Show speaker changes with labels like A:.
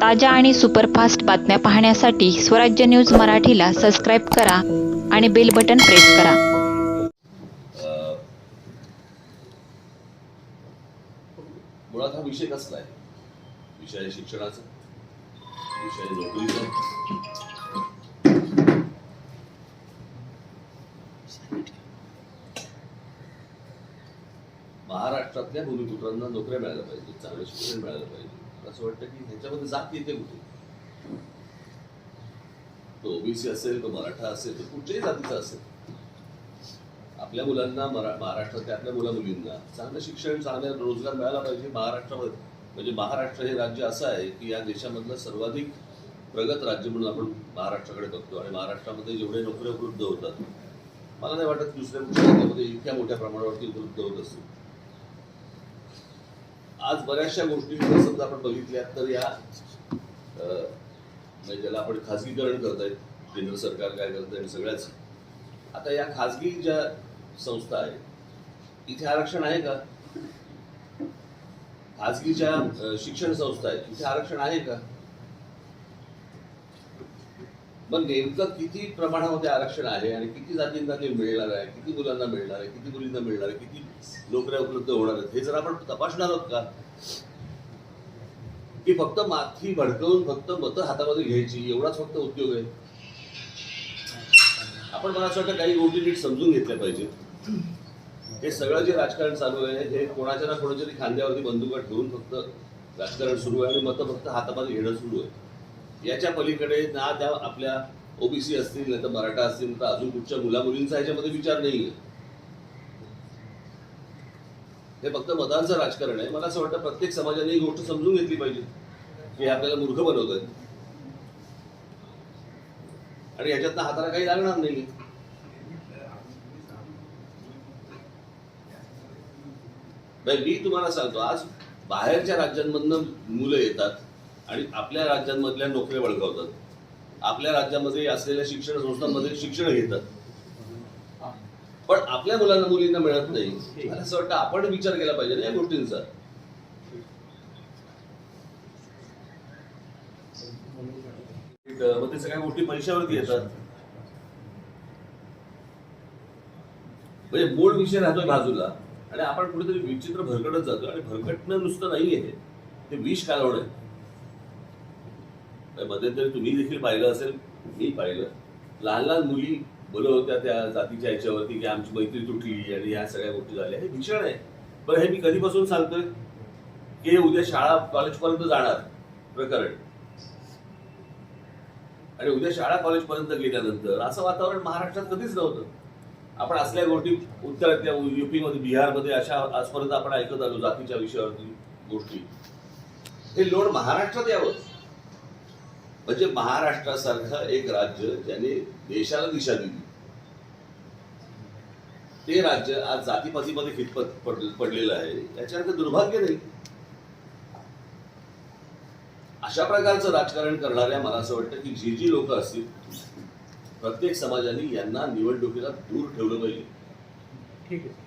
A: ताज्या आणि सुपरफास्ट बातम्या पाहण्यासाठी स्वराज्य न्यूज मराठीला सबस्क्राईब करा आणि बेल बटन प्रेस करा.
B: मुळात हा विषय कसला आहे? विषय आहे शिक्षणाचा? विषय आहे नोकरीचा? महाराष्ट्रातल्या भूमिपुत्रांना नोकऱ्या मिळायला पाहिजे चांगलं शिक्षण मिळायला पाहिजे असं वाटतं की ह्याच्यामध्ये जात येते कुठे तो ओबीसी असेल तो मराठा असेल तो कुठच्याही जातीचा असेल. आपल्या मुलांना महाराष्ट्रात महाराष्ट्रातल्या आपल्या मुला मुलींना चांगलं शिक्षण चांगला रोजगार मिळाला पाहिजे महाराष्ट्रामध्ये. म्हणजे महाराष्ट्र हे राज्य असं आहे की या देशामधलं सर्वाधिक प्रगत राज्य म्हणून आपण महाराष्ट्राकडे बघतो आणि महाराष्ट्रामध्ये जेवढे नोकऱ्या उपलब्ध होतात मला नाही वाटत दुसऱ्या कुठल्या राज्यामध्ये इतक्या मोठ्या प्रमाणावरती उपलब्ध होत असतील. आज बऱ्याचशा गोष्टी जर समजा आपण बघितल्या तर या म्हणजे ज्याला आपण खाजगीकरण करतायत केंद्र सरकार काय करतंय आहे सगळ्याच. आता या खाजगी ज्या संस्था आहेत इथे आरक्षण आहे का? खाजगी ज्या शिक्षण संस्था आहेत इथे आरक्षण आहे का? मग नेमकं किती प्रमाणामध्ये आरक्षण आहे आणि किती जातींना ते मिळणार आहे? किती मुलांना मिळणार आहे? किती मुलींना मिळणार आहे? किती नोकऱ्या उपलब्ध होणार आहेत? हे जर आपण तपासणार आहोत का? की फक्त माथी भडकवून फक्त मतं हातामध्ये घ्यायची एवढाच फक्त उद्योग आहे? आपण मला असं वाटतं काही गोष्टी नीट समजून घेतल्या पाहिजेत. हे सगळं जे राजकारण चालू आहे हे कोणाच्या ना कोणाच्या खांद्यावरती बंदुका ठेवून फक्त राजकारण सुरू आहे आणि मतं फक्त हातामध्ये घेणं सुरू आहे. याच्या पलीकडे ना त्या आपल्या ओबीसी असतील नाही तर मराठा असतील तर अजून कुठच्या मुला मुलींचा ह्याच्यामध्ये विचार नाहीये. हे फक्त मतांचं राजकारण आहे. मला असं वाटतं प्रत्येक समाजाने ही गोष्ट समजून घेतली पाहिजे की हे आपल्याला मूर्ख बनवत आहेत आणि याच्यातनं हाताला काही लागणार नाही, मी तुम्हाला सांगतो आज बाहेरच्या राज्यांमधनं मुलं येतात. आणि आपल्या राज्यांमधल्या नोकऱ्या बळकावतात. आपल्या राज्यामध्ये असलेल्या शिक्षण संस्थांमध्ये शिक्षण घेतात. पण आपल्या मुलांना मुलींना मिळत नाही. मला असं वाटतं आपण विचार केला पाहिजे ना या गोष्टींचा. मग ते सगळ्या गोष्टी पैशावरती येतात. म्हणजे मूळ विषय राहतोय बाजूला. आणि आपण कुठेतरी विचित्र भरकटत जातो आणि भरकटणं नुसतं नाहीये. ते विष कालवणं आहे. मध्यंतरी तुम्ही देखील पाहिलं असेल मी पाहिलं. लहान लहान मुली बोलत होत्या त्या जातीच्या ह्याच्यावरती की आमची मैत्री तुटली आणि ह्या सगळ्या गोष्टी झाल्या. हे भीषण आहे. पण हे मी कधीपासून सांगतोय की हे उद्या शाळा कॉलेजपर्यंत जाणार प्रकरण. आणि उद्या शाळा कॉलेजपर्यंत गेल्यानंतर असं वातावरण महाराष्ट्रात कधीच नव्हतं. आपण असल्या गोष्टी उत्तरातल्या युपी मध्ये बिहारमध्ये अशा आजपर्यंत आपण ऐकत आलो जातीच्या विषयावरती गोष्टी. हे लोड महाराष्ट्रात यावं. म्हणजे महाराष्ट्रासारखं एक राज्य ज्याने देशाला दिशा दिली. ते राज्य आज जातीपातीमध्ये खितपत पड- पडलेलं आहे. याच्यानंतर दुर्भाग्य नाही. अशा प्रकारचं राजकारण करणाऱ्या मला असं वाटतं की जी जी लोक असतील प्रत्येक समाजाने यांना निवडणुकीला दूर ठेवलं पाहिजे.
C: ठीक आहे?